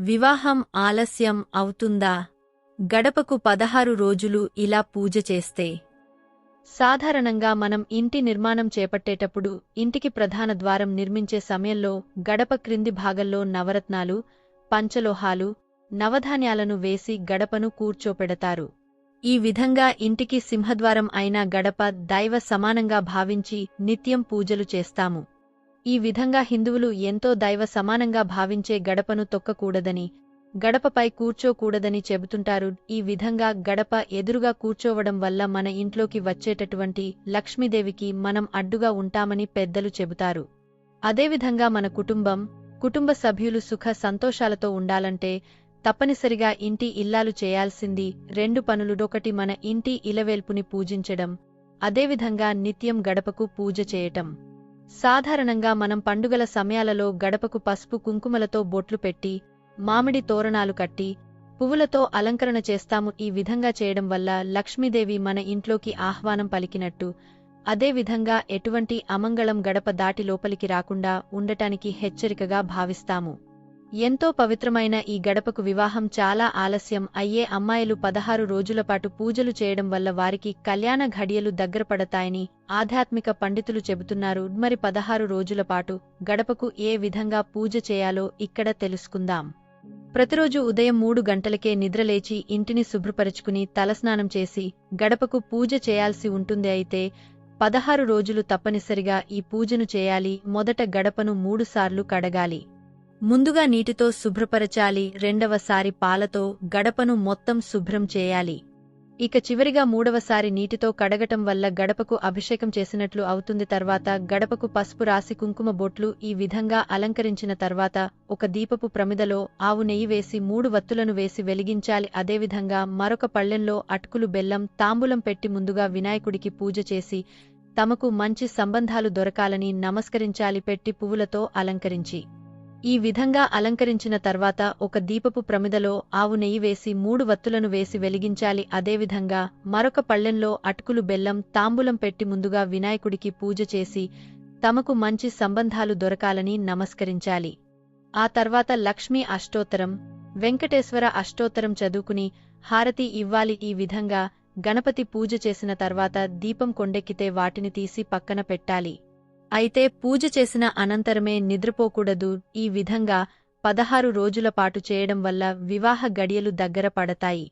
వివాహం ఆలస్యం అవుతుందా? గడపకు పదహారు రోజులు ఇలా పూజ చేస్తే? సాధారణంగా మనం ఇంటి నిర్మాణం చేపట్టేటప్పుడు ఇంటికి ప్రధాన ద్వారం నిర్మించే సమయంలో గడప క్రింది భాగంలో నవరత్నాలు పంచలోహాలు నవధాన్యాలను వేసి గడపను కూర్చోపెడతారు. ఈ విధంగా ఇంటికి సింహద్వారం అయిన గడప దైవ సమానంగా భావించి నిత్యం పూజలు చేస్తాము. ఈ విధంగా హిందువులు ఎంతో దైవ సమానంగా భావించే గడపను తొక్కకూడదని గడపపై కూర్చోకూడదని చెబుతుంటారు. ఈ విధంగా గడప ఎదురుగా కూర్చోవడం వల్ల మన ఇంట్లోకి వచ్చేటటువంటి లక్ష్మీదేవికి మనం అడ్డుగా ఉంటామని పెద్దలు చెబుతారు. అదేవిధంగా మన కుటుంబం కుటుంబ సభ్యులు సుఖ సంతోషాలతో ఉండాలంటే తప్పనిసరిగా ఇంటి ఇల్లాలు చేయాల్సింది రెండు పనులుడొకటి మన ఇంటి ఇలవేల్పుని పూజించడం అదేవిధంగా నిత్యం గడపకు పూజ చేయటం. సాధారణంగా మనం పండుగల సమయాలలో గడపకు పసుపు కుంకుమలతో బొట్లు పెట్టి మామిడి తోరణాలు కట్టి పువ్వులతో అలంకరణ చేస్తాము. ఈ విధంగా చేయడం వల్ల లక్ష్మీదేవి మన ఇంట్లోకి ఆహ్వానం పలికినట్టు అదేవిధంగా ఎటువంటి అమంగళం గడప దాటి లోపలికి రాకుండా ఉండటానికి హెచ్చరికగా భావిస్తాము. ఎంతో పవిత్రమైన ఈ గడపకు వివాహం చాలా ఆలస్యం. అయ్యే అమ్మాయిలు పదహారు రోజులపాటు పూజలు చేయడం వల్ల వారికి కళ్యాణ ఘడియలు దగ్గరపడతాయని ఆధ్యాత్మిక పండితులు చెబుతున్నారు. మరి పదహారు రోజులపాటు గడపకు ఏ విధంగా పూజ చేయాలో ఇక్కడ తెలుసుకుందాం. ప్రతిరోజు ఉదయం మూడు గంటలకే నిద్రలేచి ఇంటిని శుభ్రపరుచుకుని తలస్నానం చేసి గడపకు పూజ చేయాల్సి ఉంటుంది అయితే పదహారు రోజులు తప్పనిసరిగా ఈ పూజను చేయాలి. మొదట గడపను మూడుసార్లు కడగాలి. ముందుగా నీటితో శుభ్రపరచాలి రెండవసారి పాలతో గడపను మొత్తం శుభ్రం చేయాలి. ఇక చివరిగా మూడవసారి నీటితో కడగటం వల్ల గడపకు అభిషేకం చేసినట్లు అవుతుంది తర్వాత గడపకు పసుపు రాసి కుంకుమ బొట్లు ఈ విధంగా అలంకరించిన తర్వాత ఒక దీపపు ప్రమిదలో ఆవు నెయ్యి వేసి మూడు వత్తులను వేసి వెలిగించాలి. అదేవిధంగా మరొక పళ్ళెంలో అటుకులు బెల్లం తాంబూలం పెట్టి ముందుగా వినాయకుడికి పూజ చేసి తమకు మంచి సంబంధాలు దొరకాలని నమస్కరించాలి. పెట్టి పువ్వులతో అలంకరించి ఈ విధంగా అలంకరించిన తర్వాత ఒక దీపపు ప్రమిదలో ఆవు నెయ్యి వేసి మూడు వత్తులను వేసి వెలిగించాలి. అదేవిధంగా మరొక పళ్ళెంలో అటుకులు బెల్లం తాంబూలం పెట్టి ముందుగా వినాయకుడికి పూజ చేసి తమకు మంచి సంబంధాలు దొరకాలని నమస్కరించాలి. ఆ తర్వాత లక్ష్మీ అష్టోత్తరం వెంకటేశ్వర అష్టోత్తరం చదువుకుని హారతి ఇవ్వాలి. ఈ విధంగా గణపతి పూజ చేసిన తర్వాత దీపం కొండెక్కితే వాటిని తీసి పక్కన పెట్టాలి. అయితే పూజ చేసిన అనంతరమే నిద్రపోకూడదు. ఈ విధంగా పదహారు రోజుల పాటు చేయడం వల్ల వివాహ గడియలు దగ్గర పడతాయి.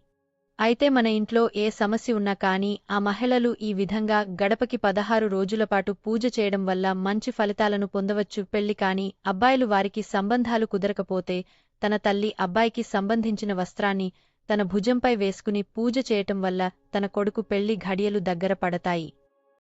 అయితే మన ఇంట్లో ఏ సమస్య ఉన్నా కానీ ఆ మహిళలు ఈ విధంగా గడపకి పదహారు రోజుల పాటు పూజ చేయడం వల్ల మంచి ఫలితాలను పొందవచ్చు. పెళ్ళి కాని అబ్బాయిలు వారికి సంబంధాలు కుదరకపోతే తన తల్లి అబ్బాయికి సంబంధించిన వస్త్రాన్ని తన భుజంపై వేసుకుని పూజ చేయటం వల్ల తన కొడుకు పెళ్ళి ఘడియలు దగ్గర పడతాయి.